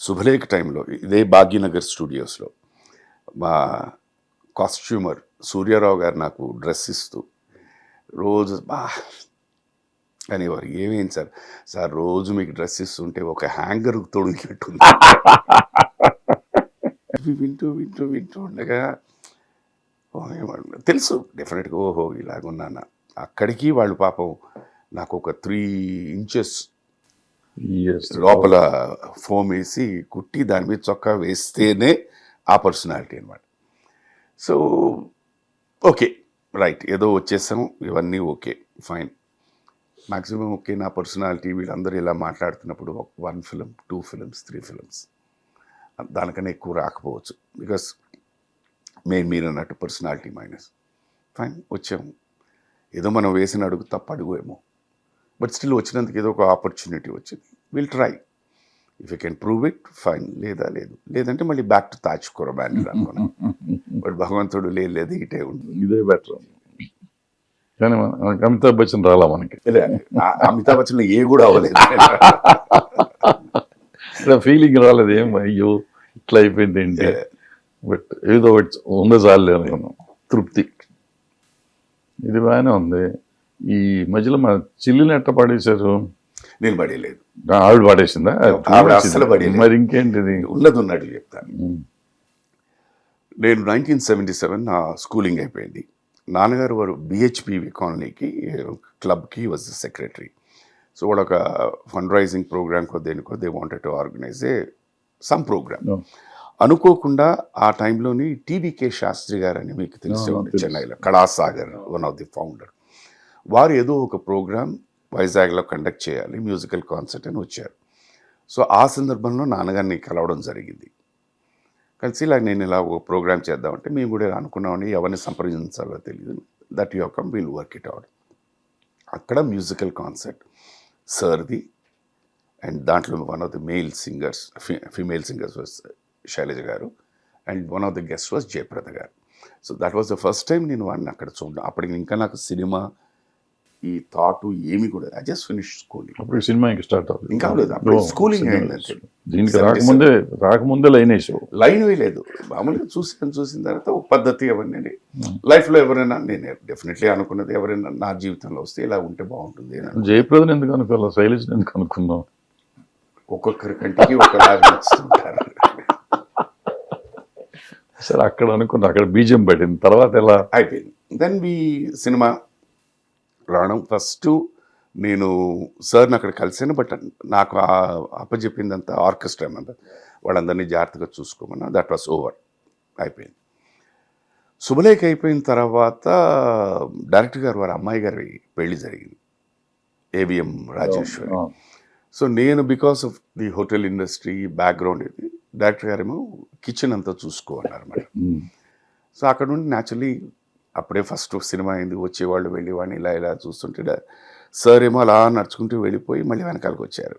శుభలేఖ టైంలో ఇదే భాగ్యనగర్ స్టూడియోస్లో మా కాస్ట్యూమర్ సూర్యారావు గారు నాకు డ్రెస్ ఇస్తూ రోజు బా అనేవారు ఏమేం సార్? సార్ రోజు మీకు డ్రెస్ ఇస్తుంటే ఒక హ్యాంగర్ తొడిగినట్టుంది ఇవి వింటూ వింటూ వింటూ ఉండగా ఓ, తెలుసు డెఫినెట్గా ఓహో ఇలాగున్నాను. అక్కడికి వాళ్ళు పాపం నాకు ఒక త్రీ ఇంచెస్ లోపల ఫోమ్ వేసి కుట్టి దాని మీద చొక్కా వేస్తేనే ఆ పర్సనాలిటీ అనమాట సో ఓకే రైట్ ఏదో వచ్చేసాం ఇవన్నీ ఓకే ఫైన్ మాక్సిమం ఓకే నా పర్సనాలిటీ వీళ్ళందరూ ఇలా మాట్లాడుతున్నప్పుడు one film two films three films దానికన్నా ఎక్కువ రాకపోవచ్చు. బికాస్ మేము మీరు అన్నట్టు పర్సనాలిటీ మైనస్ ఫైన్ వచ్చాము. ఏదో మనం వేసిన అడుగు తప్ప అడుగు ఏమో. బట్ స్టిల్ వచ్చినందుకు ఏదో ఒక ఆపర్చునిటీ వచ్చింది. Will try if you can prove it fine లేదా లేదు. లేదంటే మళ్ళీ బ్యాక్ టు తాజ్ కురబాన్ అనుకున్నాం. బట్ భగవంతుడు లేదు లేదు ఇటే ఉంటుంది. ఇదే బెటర్ కానీ అమితాబ్ బచ్చన్ రాలా మనకి? అమితాబ్ బచ్చన్ ఏ కూడా అవ్వలేదు. ఫీలింగ్ రాలేదు. ఏం అయ్యో ఇట్లా అయిపోయింది ఏంటి? బట్ ఏదో ఉందో చాలే అనుకున్నాం. తృప్తి. ఇది బాగానే ఉంది. ఈ మధ్యలో మన చిల్లిని ఎట్ట పాడేశారు? నేను పడేయలేదు ఆవిడ పాడేసిందా? ఆవిడ పడేయలేదు. మరి ఇంకేంటిది? ఉన్నది ఉన్నట్టు చెప్తాను. నేను నైన్టీన్ సెవెంటీ సెవెన్ నా స్కూలింగ్ అయిపోయింది. నాన్నగారు వారు బిహెచ్పివి కాలనీకి క్లబ్కి వాజ్ సెక్రటరీ సో వాడు ఒక ఫండ్ రైజింగ్ ప్రోగ్రామ్కో దేనికో they wanted to organise a some programme. అనుకోకుండా ఆ టైంలోని టీవీకే శాస్త్రి గారు అని మీకు తెలుసు. చెన్నైలో Kalasagar one of the founder వారు ఏదో ఒక ప్రోగ్రామ్ వైజాగ్లో కండక్ట్ చేయాలి మ్యూజికల్ కాన్సర్ట్ అని వచ్చారు. సో ఆ సందర్భంలో నాన్నగారిని కలవడం జరిగింది. కలిసి ఇలా నేను ఇలా ఒక ప్రోగ్రామ్ చేద్దామంటే మేము కూడా అనుకున్నామని ఎవరిని సంప్రదించాలో తెలియదు that you come will work it out. అక్కడ మ్యూజికల్ కాన్సర్ట్ సర్ది అండ్ దాంట్లో one of the male singers female singers was Sailaja garu and one of the guest was Jayaprada garu. So that was the first time నేను వాడిని అక్కడ చూడడం అప్పటికి ఇంకా నాకు సినిమా ఈ థాట్ ఏమి కూడా ఐ జస్ట్ ఫినిష్ స్కూలింగ్ అప్పుడు సినిమా ఇంకా స్టార్ట్ అవుతుంది. ఇంకా అవ్వలేదు. అప్పుడు అంతే. దీనికి 77. రాకముందే రాకముందే లైన్ వేసావు. లైన్ వేయలేదు మామూలుగా చూసాను చూసిన తర్వాత ఒక పద్ధతి అవన్నీ లైఫ్లో ఎవరైనా నేను డెఫినెట్లీ అనుకున్నది ఎవరైనా నా జీవితంలో వస్తే ఇలా ఉంటే బాగుంటుంది. జయప్రదన్ ఎందుకు అనుకోవాలి? శైలజ్ ఎందుకు అనుకున్నావు? ఒక్కొక్కరి కంటికి ఒకలాగా నచ్చుతుంటారు. సరే అక్కడ అనుకున్నా అక్కడ బీజం పడింది. తర్వాత ఎలా? అయిపోయింది. దెన్ మీ సినిమా రావడం. ఫస్ట్ నేను సార్ని అక్కడ కలిసాను బట్ నాకు ఆ- అప్పచెప్పిందంతా ఆర్కెస్ట్రా అంతా వాళ్ళందరినీ జాగ్రత్తగా చూసుకోమన్నా దట్ వాస్ ఓవర్. అయిపోయింది. శుభలేఖ అయిపోయిన తర్వాత డైరెక్టర్ గారు వారి అమ్మాయి గారి పెళ్ళి జరిగింది. ఏవిఎం రాజేశ్వరి. సో నేను because of the hotel industry background ఇది డైరెక్టర్ గారేమో కిచెన్ అంతా చూసుకో అన్నారు మేడం. ఉమ్, సో అక్కడ నుండి న్యాచురలీ అప్పుడే ఫస్ట్ సినిమా అయింది వచ్చేవాళ్ళు వెళ్ళేవాడిని ఇలా ఇలా చూస్తుంటే సార్ ఏమో అలా నడుచుకుంటూ వెళ్ళిపోయి మళ్ళీ వెనకాలకు వచ్చారు.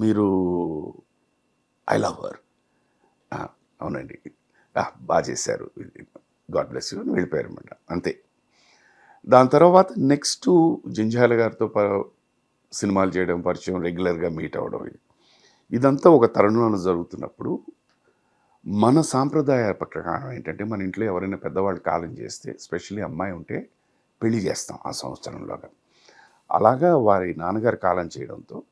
మీరు ఐ లవ్ హర్. అవునండి. బాగా చేశారు. గాడ్ బ్లెస్ యూ అని వెళ్ళిపోయారు అనమాట అంతే. దాని తర్వాత నెక్స్ట్ జింజాల గారితో ప- సినిమాలు చేయడం పరిచయం రెగ్యులర్గా మీట్ అవ్వడం ఇదంతా ఒక తరుణంలో జరుగుతున్నప్పుడు మన సాంప్రదాయ ప్రకారం ఏంటంటే మన ఇంట్లో ఎవరైనా పెద్దవాళ్ళు కాలం చేస్తే స్పెషల్లీ అమ్మాయి ఉంటే పెళ్ళి చేస్తాం ఆ సంవత్సరంలోగా. అలాగా వారి నాన్నగారు కాలం చేయడంతో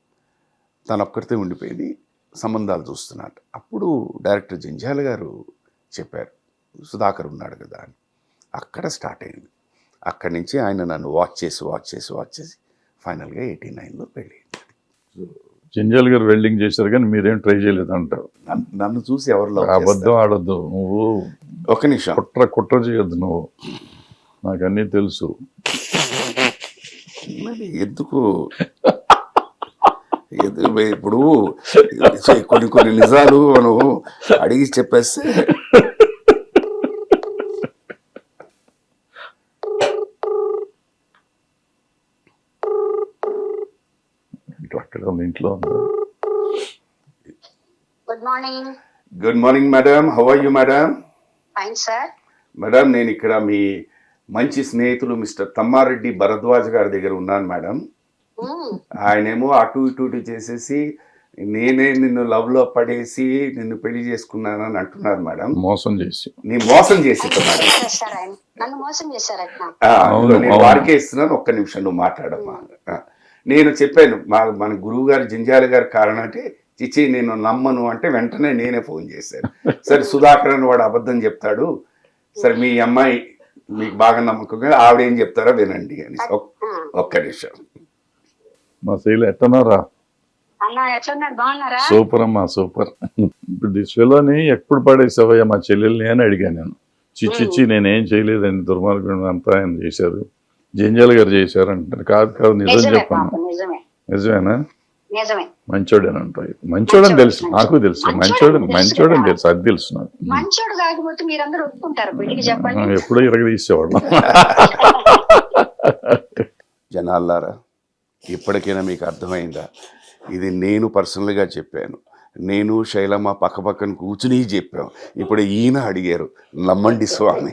తను ఒక్కరితే ఉండిపోయింది సంబంధాలు చూస్తున్నట్టు. అప్పుడు డైరెక్టర్ జంజాల గారు చెప్పారు సుధాకర్ ఉన్నాడు కదా అని. అక్కడ స్టార్ట్ అయింది. అక్కడి నుంచి ఆయన నన్ను వాచ్ చేసి వాచ్ చేసి వాచ్ చేసి ఫైనల్గా ఎయిటీ నైన్లో పెళ్ళి జంజాల్ గారు వెల్డింగ్ చేశారు కానీ మీరేం ట్రై చేయలేదు అంటారు. నన్ను చూసి ఎవరు love అబద్ధం? ఆడొద్దు. నువ్వు ఒక్క నిమిషం. కుట్ర కుట్ర చేయొద్దు నువ్వు. నాకు అన్నీ తెలుసు. మరి ఎందుకు? ఇప్పుడు కొన్ని కొన్ని నిజాలు మనం అడిగి చెప్పేస్తే అక్కడ ఉంది ఇంట్లో ఉంది good morning good morning madam how are you madam fine sir madam నేను ఇక్కడ మీ మంచి స్నేహితులు మిస్టర్ తమ్మారెడ్డి భరద్వాజ్ గారి దగ్గర ఉన్నాను మేడం ఆయనేమో అటు ఇటు ఇటు చేసేసి నేనే నిన్ను లవ్లో పడేసి నిన్ను పెళ్ళి చేసుకున్నానని అంటున్నారు మేడం మోసం చేసి. నీ మోసం చేసి. వారికే ఇస్తున్నాను. ఒక్క నిమిషం నువ్వు మాట్లాడమ్మా. ఆ, నేను చెప్పాను మా మన గురువు గారు జింజాల గారి కారణం అంటే చిచి నేను నమ్మను అంటే వెంటనే నేనే ఫోన్ చేశాను. సరే సుధాకర్ అని వాడు అబద్ధం చెప్తాడు. సరే మీ అమ్మాయి మీకు బాగా నమ్మకం ఆవిడ ఏం చెప్తారో వినండి అని. ఒక్- ఒక్క నిమిషం. మా శైలి ఎట్టనారా బాగున్నారా? సూపర్ అమ్మా సూపర్. ఇప్పుడు దిశలోని ఎప్పుడు పడేసావయ్యా మా చెల్లెల్ని అని అడిగాను నేను. చిచ్చిచ్చి నేనేం చేయలేదండి దుర్మార్గుడు అంతా ఆయన చేశారు? జంజాల్ గారు చేశారు అంటారు కాదు కాదు నిజం నిజమే నిజమేనా? నిజమే. మంచోడేనంట మంచోడని తెలుసు. నాకు తెలుసు. మంచోడు మంచోడని తెలుసు. అది తెలుసు నాకు. మంచోడు కాకపోతే మీరందరూ ఒప్పుకుంటారు. చెప్పండి. ఎప్పుడో ఇరగదీసేవాళ్ళం. జనాల్లారా ఇప్పటికైనా మీకు అర్థమైందా? ఇది నేను పర్సనల్గా చెప్పాను. నేను శైలమ్మ పక్క పక్కన కూర్చుని చెప్పాం. ఇప్పుడు ఈయన అడిగారు నమ్మండి స్వామి.